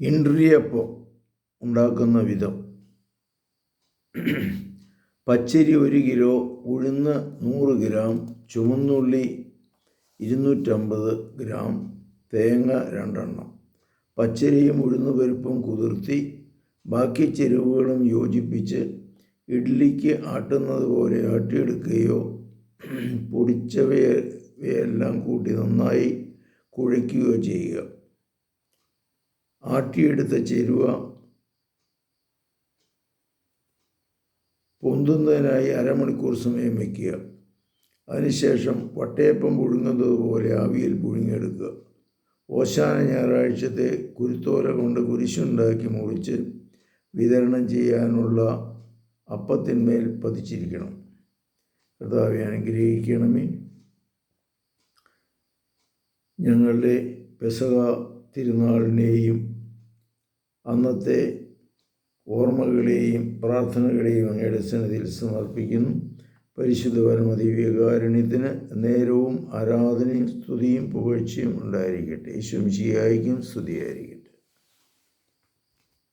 ഇൻട്രിയപ്പം ഉണ്ടാക്കുന്ന വിധം. പച്ചരി ഒരു കിലോ ഉഴുന്ന് നൂറ് ഗ്രാം ചുവന്നുള്ളി ഇരുന്നൂറ്റമ്പത് ഗ്രാം തേങ്ങ രണ്ടെണ്ണം. പച്ചരിയും ഉഴുന്ന് പരിപ്പും കുതിർത്തി ബാക്കി ചേരുവകളും യോജിപ്പിച്ച് ഇഡ്ഡലിക്ക് ആട്ടുന്നത് പോലെ ആട്ടിയെടുക്കുകയോ പൊടിച്ചവയെല്ലാം കൂട്ടി നന്നായി കുഴയ്ക്കുകയോ ചെയ്യുക. ആട്ടിയെടുത്ത ചേരുവ പൊന്തുന്നതിനായി അരമണിക്കൂർ സമയം വയ്ക്കുക. അതിനുശേഷം വട്ടയപ്പം പുഴുങ്ങുന്നത് പോലെ ആവിയിൽ പുഴുങ്ങിയെടുക്കുക. ഓശാന ഞായറാഴ്ചത്തെ കുരുത്തോല കൊണ്ട് കുരിശുണ്ടാക്കി മുറിച്ച് വിതരണം ചെയ്യാനുള്ള അപ്പത്തിന്മേൽ പതിച്ചിരിക്കണം. കർത്താവെ അനുഗ്രഹിക്കണമേ. ഞങ്ങളുടെ പെസക തിരുനാളിനെയും അന്നത്തെ ഓർമ്മകളെയും പ്രാർത്ഥനകളെയും അങ്ങയുടെ സന്നിധിയിൽ സമർപ്പിക്കുന്നു. പരിശുദ്ധ പരമദിവ്യകാരുണ്യത്തിന് നേരവും ആരാധനയും സ്തുതിയും പുകഴ്ചയും ഉണ്ടായിരിക്കട്ടെ. ഈശ്വംശിയായിരിക്കും സ്തുതിയായിരിക്കട്ടെ. സ്തുതിയായിരിക്കും